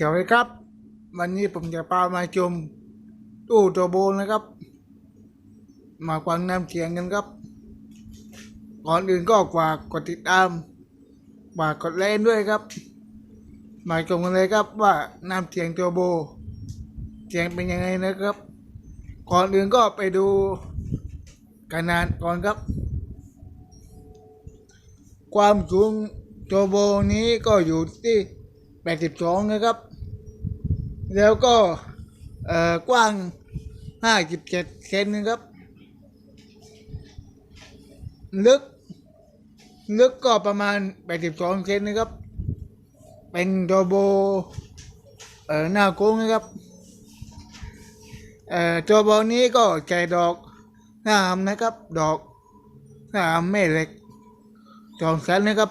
สวัสดีครับ วันนี้ผมจะพามาชมตู้โตโบนะครับ มาฟังน้ำเสียงกันครับ ก่อนอื่นก็ฝากกดติดตามฝากกดไลค์ด้วยครับ มาชมกันเลยครับว่าน้ำเสียงโตโบ เสียงเป็นยังไงนะครับ ก่อนอื่นก็ไปดูขนาดก่อนครับ ความสูงโตโบนี้ก็อยู่ที่82 นะครับ แล้วก็เอ่อกว้าง 57เซนนะครับ ลึก ลึกก็ประมาณ 82เซนนะครับ เป็นโตโบเอ่อหน้าโค้งนะครับเอ่อตัวโบนี้ก็ใจดอกหน้าอำนะครับ ดอกหน้าอำแม่เล็กสองชั้นนะครับ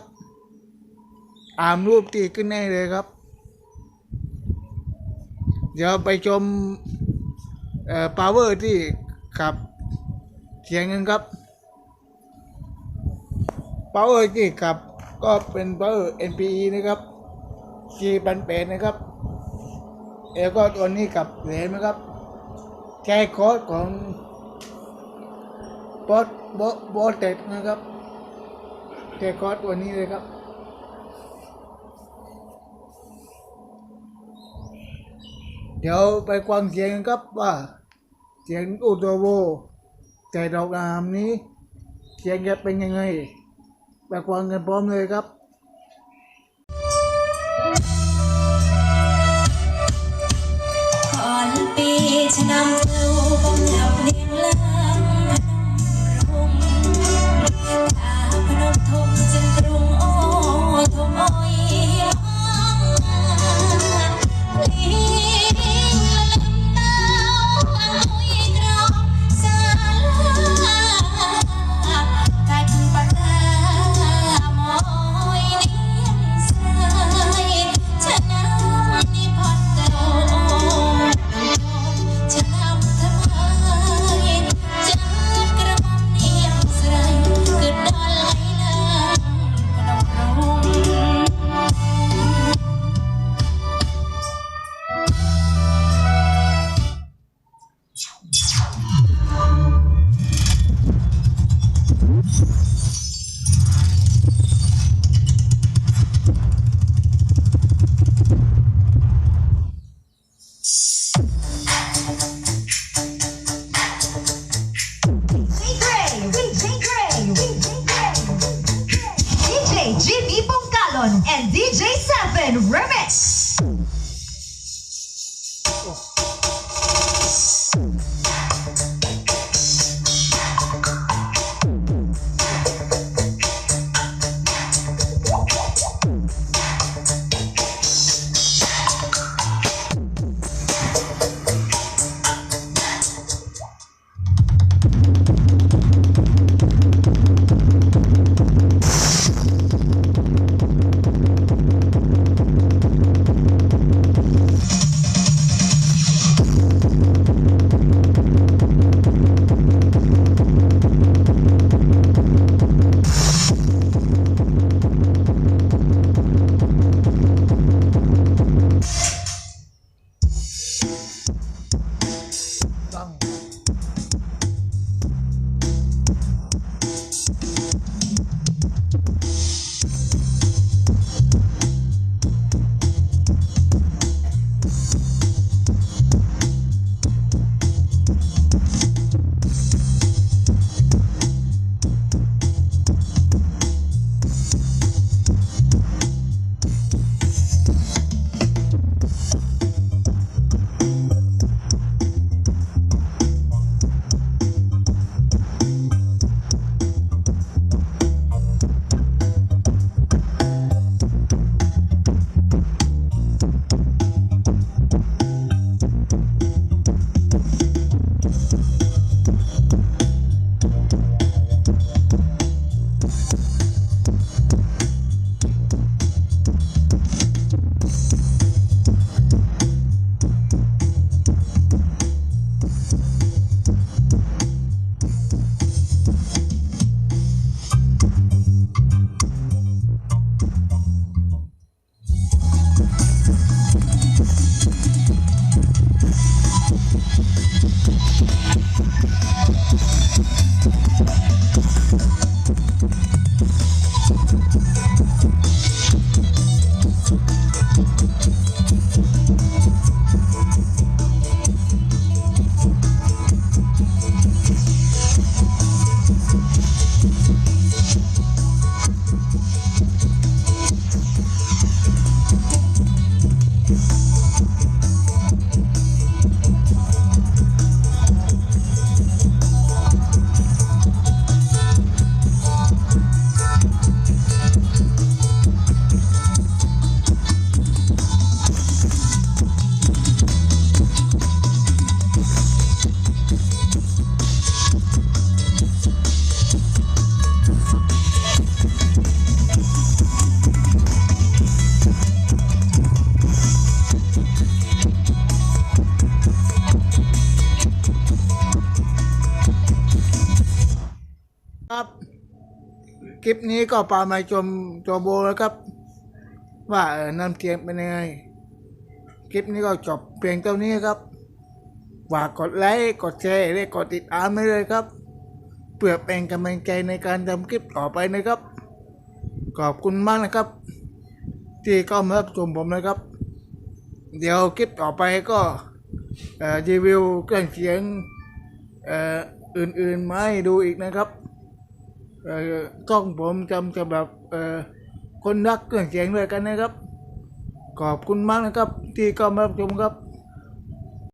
อามรูปตีขึ้นได้เลยครับ เดี๋ยวไปชมเอ่อ power ที่ขับเสียงกันครับ power ที่ขับก็เป็น power NPE นะครับ G ปันเปนะครับแล้วก็ตัวนี้กับเหรียญนะครับแกคอร์สของบอสบอสบอสเต็ดนะครับแกคอร์สตัวนี้เลยครับ เดี๋ยวไปฟังเสียงกันครับว่า เสียงอุตโวใจดอกอามนี้ เสียงจะเป็นยังไง ไปฟังกันพร้อมเลยครับ คลิปนี้ก็ปามาชมโจโบแล้วครับ ว่าเออน้ำเสียงเป็นยังไง คลิปนี้ก็จบเพียงเท่านี้ครับฝากกดไลค์ กดแชร์และกดติดตามให้เลยครับ เพื่อเป็นกำลังใจในการทำคลิปต่อไปนะครับ ขอบคุณมากนะครับ ที่เข้ามารับชมผมนะครับ เดี๋ยวคลิปต่อไปก็รีวิวเครื่องเสียงอออื่นๆมาให้ดูอีกนะครับ กล้องผมจำสำหรับคนรักเครื่องเสียงด้วยกันนะครับ ขอบคุณมากนะครับ ที่เข้ามารับชมครับ